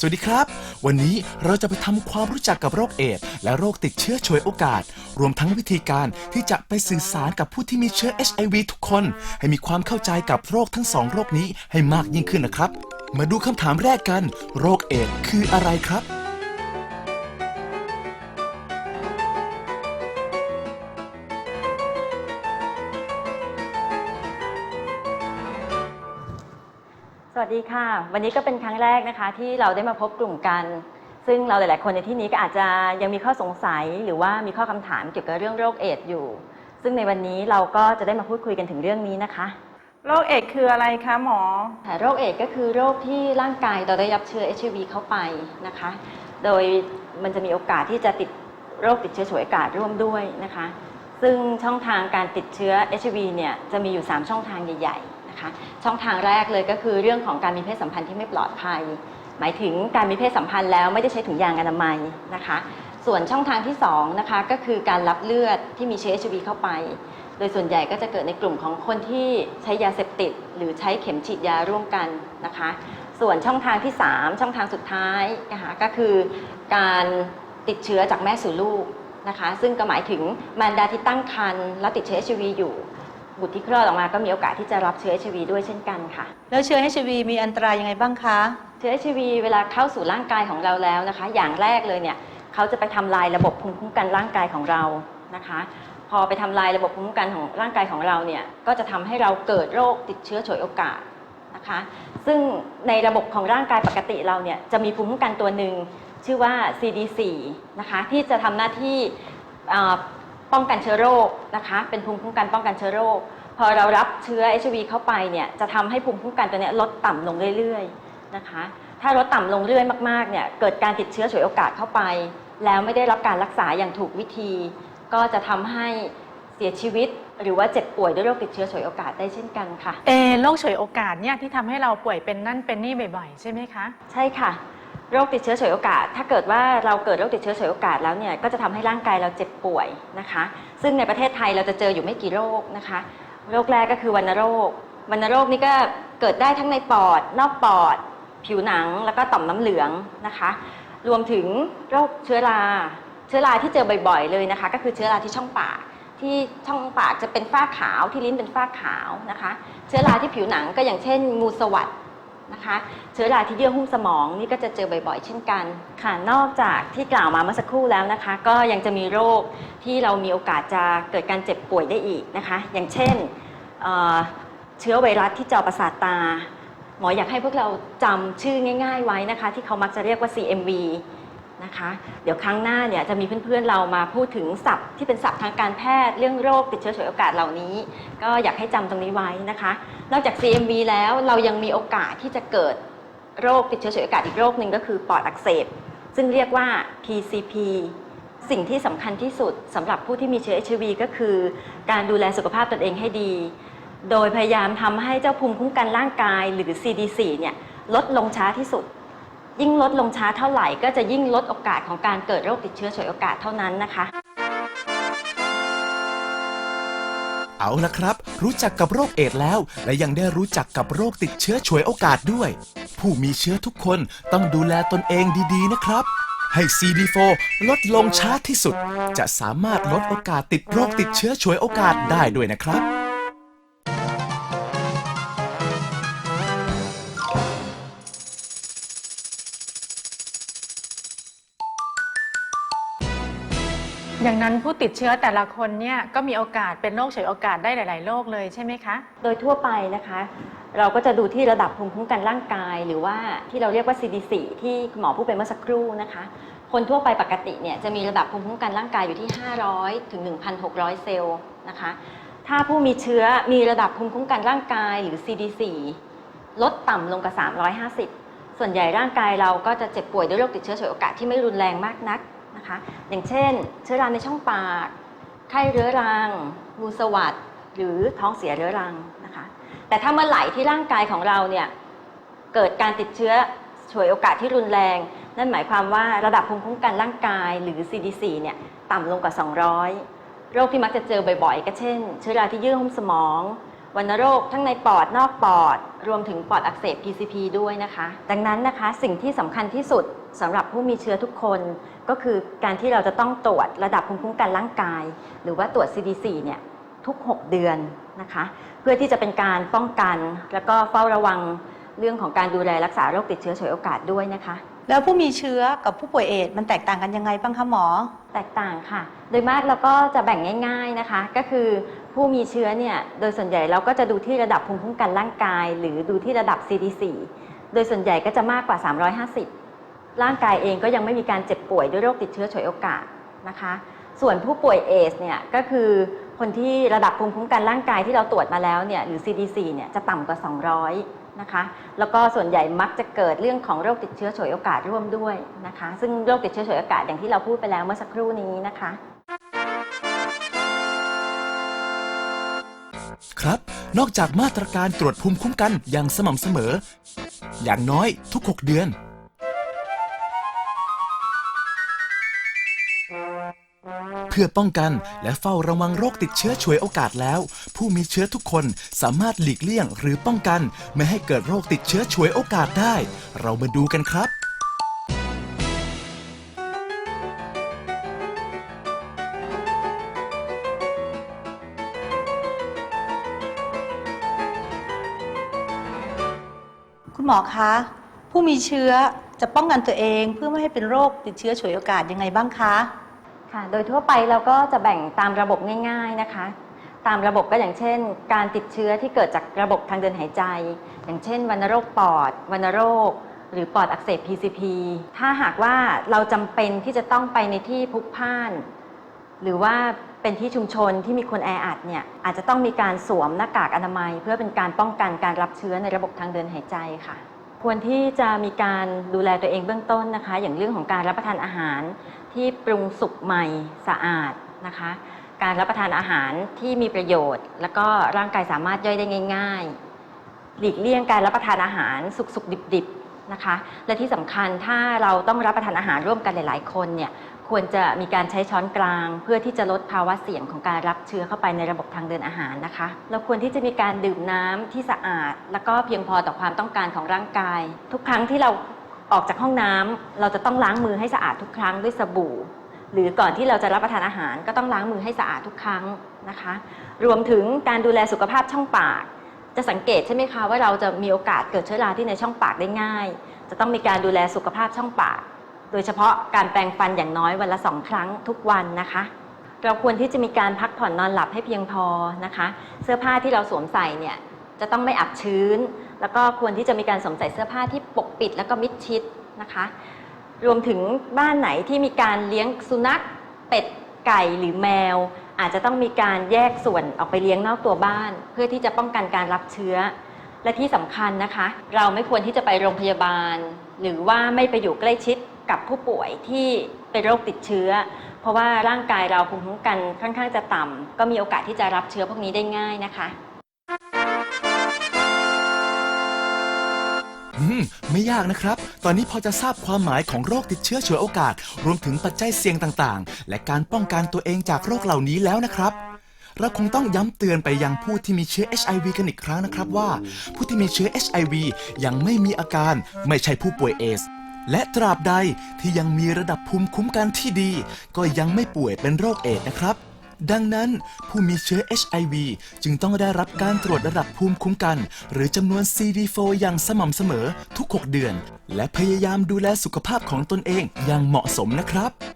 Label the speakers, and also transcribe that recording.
Speaker 1: สวัสดีครับ วันนี้เราจะไปทำความรู้จักกับโรคเอดส์และโรคติดเชื้อฉวยโอกาส รวมทั้งวิธีการที่จะไปสื่อสารกับผู้ที่มีเชื้อ HIV ทุกคน ให้มีความเข้าใจกับโรคทั้งสองโรคนี้ให้มากยิ่งขึ้นนะครับ มาดูคำถามแรกกัน โรคเอดส์คืออะไรครับ
Speaker 2: ค่ะ วันนี้ก็เป็นครั้งแรกนะคะที่เราได้มาพบกลุ่มกัน ซึ่งเราหลาย ๆ คนในที่นี้ก็อาจจะยังมีข้อสงสัยหรือว่ามีข้อคำถามเกี่ยวกับเรื่องโรคเอดส์อยู่ ซึ่งในวันนี้เราก็จะได้มาพูดคุยกันถึงเรื่องนี้นะคะ
Speaker 3: โรคเอดส์คืออะไรคะหมอ
Speaker 2: แต่โรคเอดส์ก็คือโรคที่ร่างกายเราได้รับเชื้อ HIV เข้าไปนะคะ โดยมันจะมีโอกาสที่จะติดโรคติดเชื้อฉวยโอกาสร่วมด้วยนะคะ ซึ่งช่องทางการติดเชื้อ HIV เนี่ยจะมีอยู่ 3 ช่องทางใหญ่ ๆ นะคะ ช่องทางแรกเลยก็คือเรื่องของการมีเพศสัมพันธ์ที่ไม่ปลอดภัย หมายถึงการมีเพศสัมพันธ์แล้วไม่ได้ใช้ถุงยางอนามัยนะคะ ส่วนช่องทางที่2นะคะก็คือการรับเลือดที่มีเชื้อ HIV เข้าไป โดยส่วนใหญ่ก็จะเกิดในกลุ่มของคนที่ใช้ยาเสพติด หรือใช้เข็มฉีดยาร่วมกันนะคะ ส่วนช่องทางที่ 3 ช่องทางสุดท้ายนะคะก็คือการติดเชื้อจากแม่สู่ลูกนะคะซึ่งก็หมายถึงมารดาที่ตั้งครรภ์แล้วติดเชื้อ HIV อยู่ บุตรที่คลอดออกมาก็มีโอกาสที่จะรับเชื้อ HIV ด้วยเช่นกันค่ะ
Speaker 3: แล้วเชื้อ HIV มีอันตรายยังไงบ้างคะ
Speaker 2: เชื้อ HIV เวลาเข้าสู่ร่างกายของเราแล้วนะคะ อย่างแรกเลยเนี่ยเขาจะไปทำลายระบบภูมิคุ้มกันร่างกายของเรานะคะ พอไปทำลายระบบภูมิคุ้มกันของร่างกายของเราเนี่ยก็จะทำให้เราเกิดโรคติดเชื้อฉวยโอกาสนะคะ ซึ่งในระบบของร่างกายปกติเราเนี่ยจะมีภูมิคุ้มกันตัวหนึ่งชื่อว่า CD4 นะคะที่จะทำหน้าที่อ่า ป้องกันเชื้อโรคนะคะ เป็นภูมิคุ้มกันป้องกันเชื้อโรค พอเรารับเชื้อ HIV เข้าไปเนี่ยจะทำให้ภูมิคุ้มกันตัวเนี้ยลดต่ำลงเรื่อยๆนะคะ ถ้าลดต่ำลงเรื่อยมากๆเนี่ยเกิดการติดเชื้อฉวยโอกาสเข้าไป แล้วไม่ได้รับการรักษาอย่างถูกวิธี ก็จะทำให้เสียชีวิตหรือว่าเจ็บป่วยด้วยโรคติดเชื้อฉวยโอกาสได้เช่นกันค่ะ
Speaker 3: เออโรคฉวยโอกาสเนี่ยที่ทำให้เราป่วยเป็นนั่นเป็นนี่บ่อยๆ ใช่ไหมคะ
Speaker 2: ใช่ค่ะ โรคติดเชื้อฉวยโอกาส ถ้าเกิดว่าเราเกิดโรคติดเชื้อฉวยโอกาสแล้วเนี่ยก็จะทำให้ร่างกายเราเจ็บป่วยนะคะ ซึ่งในประเทศไทยเราจะเจออยู่ไม่กี่โรคนะคะ โรคแรกก็คือวัณโรควัณโรคนี่ก็เกิดได้ทั้งในปอด นอกปอด ผิวหนังแล้วก็ต่อมน้ำเหลืองนะคะ รวมถึงโรคเชื้อราเชื้อราที่เจอบ่อยๆ เลยนะคะ ก็คือเชื้อราที่ช่องปากที่ช่องปากจะเป็นฝ้าขาวที่ลิ้นเป็นฝ้าขาวนะคะ เชื้อราที่ผิวหนังก็อย่างเช่นงูสวัสด นะคะ เชื้อราที่เยื่อหุ้มสมองนี่ก็จะเจอบ่อยๆ เช่นกันค่ะ นอกจากที่กล่าวมาเมื่อสักครู่แล้วนะคะ ก็ยังจะมีโรคที่เรามีโอกาสจะเกิดการเจ็บป่วยได้อีกนะคะ อย่างเช่นเเชื้อไวรัสที่จอประสาทตา หมออยากให้พวกเราจำชื่อง่าย ๆ ไว้นะคะ ที่เขามักจะเรียกว่า CMV นะคะ เดี๋ยวครั้งหน้าเนี่ยจะมีเพื่อนๆเรามาพูดถึงศัพท์ที่เป็นศัพท์ทางการแพทย์เรื่องโรคติดเชื้อฉวยโอกาสเหล่านี้ ก็อยากให้จำตรงนี้ไว้นะคะ นอกจาก CMV แล้วเรายังมีโอกาสที่จะเกิดโรคติดเชื้อฉวยโอกาสอีกโรคหนึ่งก็คือปอดอักเสบ ซึ่งเรียกว่า PCP สิ่งที่สำคัญที่สุดสำหรับผู้ที่มีเชื้อ HIV ก็คือ การดูแลสุขภาพตนเองให้ดี โดยพยายามทำให้เจ้าภูมิคุ้มกันร่างกายหรือ CD4 เนี่ยลดลงช้าที่สุด ยิ่งลดลงช้าเท่าไหร่ ก็จะยิ่งลดโอกาสของการเกิดโรคติดเชื้อฉวยโอกาสเท่านั้นนะคะ
Speaker 1: เอาละครับ รู้จักกับโรคเอดส์แล้ว และยังได้รู้จักกับโรคติดเชื้อฉวยโอกาสด้วย ผู้มีเชื้อทุกคนต้องดูแลตนเองดีๆนะครับ ให้ CD4 ลดลงช้าที่สุด จะสามารถลดโอกาสติดโรคติดเชื้อฉวยโอกาสได้ด้วยนะครับ
Speaker 3: อย่างนั้นผู้ติดเชื้อแต่ละคนเนี่ยก็มีโอกาสเป็นโรคเฉยโอกาสได้หลาย ๆ โรคเลยใช่ไหมคะ
Speaker 2: โดยทั่วไปนะคะ เราก็จะดูที่ระดับภูมิคุ้มกันร่างกาย หรือว่าที่เราเรียกว่า CD4 ที่คุณหมอพูดไปเมื่อสักครู่นะคะ คนทั่วไปปกติเนี่ยจะมีระดับภูมิคุ้มกันร่างกายอยู่ที่ 500 ถึง 1,600 เซลล์นะคะ ถ้าผู้มีเชื้อมีระดับภูมิคุ้มกันร่างกายหรือ CD4 ลดต่ำลงกว่า 350 ส่วนใหญ่ร่างกายเราก็จะเจ็บป่วยด้วยโรคติดเชื้อเฉยโอกาสที่ไม่รุนแรงมากนักนะคะ อย่างเช่น เชื้อราในช่องปาก ไข้เรื้อรัง งูสวัสดหรือท้องเสียเรื้อรังนะคะ แต่ถ้าเมื่อไหร่ที่ร่างกายของเราเนี่ยเกิดการติดเชื้อฉวยโอกาสที่รุนแรง นั่นหมายความว่าระดับภูมิคุ้มกันร่างกายหรือ CDC เนี่ยต่ำลงกว่า 200 โรคที่มักจะเจอบ่อยๆ ก็เช่น เชื้อราที่ยื่อหุ้มสมองวัณโรคทั้งในปอดนอกปอด รวมถึงปอดอักเสบ PCP ด้วยนะคะ ดังนั้นนะคะสิ่งที่สำคัญที่สุด สำหรับผู้มีเชื้อทุกคนก็คือการที่เราจะต้องตรวจระดับภูมิคุ้มกันร่างกาย หรือว่าตรวจ CDC เนี่ยทุก 6 เดือนนะคะเพื่อที่จะเป็นการป้องกัน แล้วก็เฝ้าระวังเรื่องของการดูแลรักษาโรคติดเชื้อฉวยโอกาสด้วยนะคะ
Speaker 4: แล้วผู้มีเชื้อกับผู้ป่วยเอดส์มันแตกต่างกันยังไงบ้างคะหมอ
Speaker 2: แตกต่างค่ะ โดยมากเราก็จะแบ่งง่าย ๆนะคะ ก็คือผู้มีเชื้อเนี่ยโดยส่วนใหญ่เราก็จะดูที่ระดับภูมิคุ้มกันร่างกาย หรือดูที่ระดับ CD4 โดยส่วนใหญ่ก็จะมากกว่า 350 ร่างกายเองก็ยังไม่มีการเจ็บป่วยด้วยโรคติดเชื้อฉวยโอกาสนะคะ ส่วนผู้ป่วยเอสเนี่ยก็คือคนที่ระดับภูมิคุ้มกันร่างกายที่เราตรวจมาแล้วเนี่ยหรือ CDC เนี่ยจะต่ำกว่า 200 นะคะ แล้วก็ส่วนใหญ่มักจะเกิดเรื่องของโรคติดเชื้อฉวยโอกาสร่วมด้วยนะคะ ซึ่งโรคติดเชื้อฉวยโอกาสอย่างที่เราพูดไปแล้วเมื่อสักครู่นี้นะคะ
Speaker 1: ครับ นอกจากมาตรการตรวจภูมิคุ้มกันอย่างสม่ำเสมอ อย่างน้อยทุก 6 เดือน พื่อป้องกันและเฝ้าระวังโรคติดเชื้อฉวยโอกาสแล้ว ผู้มีเชื้อทุกคนสามารถหลีกเลี่ยงหรือป้องกัน ไม่ให้เกิดโรคติดเชื้อฉวยโอกาสได้ เรามาดูกันครับ
Speaker 4: คุณหมอคะ ผู้มีเชื้อจะป้องกันตัวเองเพื่อไม่ให้เป็นโรคติดเชื้อฉวยโอกาสยังไงบ้างคะ
Speaker 2: ค่ะ โดยทั่วไปเราก็จะแบ่งตามระบบง่าย ๆนะคะ ตามระบบก็อย่างเช่น การติดเชื้อที่เกิดจากระบบทางเดินหายใจ อย่างเช่นวัณโรคปอดวัณโรค หรือปอดอักเสบ PCP ถ้าหากว่าเราจำเป็นที่จะต้องไปในที่พลุกพล่าน หรือว่าเป็นที่ชุมชนที่มีคนแออัดเนี่ยอาจจะต้องมีการสวมหน้ากากอนามัย เพื่อเป็นการป้องกันการรับเชื้อในระบบทางเดินหายใจค่ะ ควรที่จะมีการดูแลตัวเองเบื้องต้นนะคะ อย่างเรื่องของการรับประทานอาหารที่ปรุงสุกใหม่สะอาดนะคะ การรับประทานอาหารที่มีประโยชน์ แล้วก็ร่างกายสามารถย่อยได้ง่าย ๆ หลีกเลี่ยงการรับประทานอาหารสุกๆดิบๆนะคะ และที่สำคัญถ้าเราต้องรับประทานอาหารร่วมกันหลาย ๆ คนเนี่ย ควรจะมีการใช้ช้อนกลาง เพื่อที่จะลดภาวะเสี่ยงของการรับเชื้อเข้าไปในระบบทางเดินอาหารนะคะเราควรที่จะมีการดื่มน้ำที่สะอาด แล้วก็เพียงพอต่อความต้องการของร่างกาย ทุกครั้งที่เราออกจากห้องน้ำเราจะต้องล้างมือให้สะอาดทุกครั้งด้วยสบู่ หรือก่อนที่เราจะรับประทานอาหาร ก็ต้องล้างมือให้สะอาดทุกครั้งนะคะ รวมถึงการดูแลสุขภาพช่องปาก จะสังเกตใช่ไหมคะว่าเราจะมีโอกาสเกิดเชื้อราที่ในช่องปากได้ง่าย จะต้องมีการดูแลสุขภาพช่องปาก โดยเฉพาะการแปรงฟันอย่างน้อยวันละสองครั้งทุกวันนะคะ เราควรที่จะมีการพักผ่อนนอนหลับให้เพียงพอนะคะ เสื้อผ้าที่เราสวมใส่เนี่ยจะต้องไม่อับชื้น แล้วก็ควรที่จะมีการสวมใส่เสื้อผ้าที่ปกปิดแล้วก็มิดชิดนะคะ รวมถึงบ้านไหนที่มีการเลี้ยงสุนัขเป็ดไก่หรือแมว อาจจะต้องมีการแยกส่วนออกไปเลี้ยงนอกตัวบ้าน เพื่อที่จะป้องกันการรับเชื้อ และที่สำคัญนะคะ เราไม่ควรที่จะไปโรงพยาบาล หรือว่าไม่ไปอยู่ใกล้ชิด กับผู้ป่วยที่เป็นโรคติดเชื้อ เพราะว่าร่างกายเราภูมิคุ้มกันค่อนข้างจะต่ำก็มีโอกาสที่จะรับเชื้อพวกนี้ได้ง่ายนะคะ
Speaker 1: อืมไม่ยากนะครับ ตอนนี้พอจะทราบความหมายของโรคติดเชื้อฉวยโอกาส รวมถึงปัจจัยเสี่ยงต่างๆ และการป้องกันตัวเองจากโรคเหล่านี้แล้วนะครับ เราคงต้องย้ำเตือนไปยังผู้ที่มีเชื้อ HIV กันอีกครั้งนะครับว่า ผู้ที่มีเชื้อ HIV ยังไม่มีอาการ ไม่ใช่ผู้ป่วยเอส และตราบใดที่ยังมีระดับภูมิคุ้มกันที่ดี ก็ยังไม่ป่วยเป็นโรคเอดส์นะครับ ดังนั้นผู้มีเชื้อ HIV จึงต้องได้รับการตรวจระดับภูมิคุ้มกัน หรือจำนวน CD4 อย่างสม่ำเสมอทุก 6 เดือน และพยายามดูแลสุขภาพของตนเองอย่างเหมาะสมนะครับ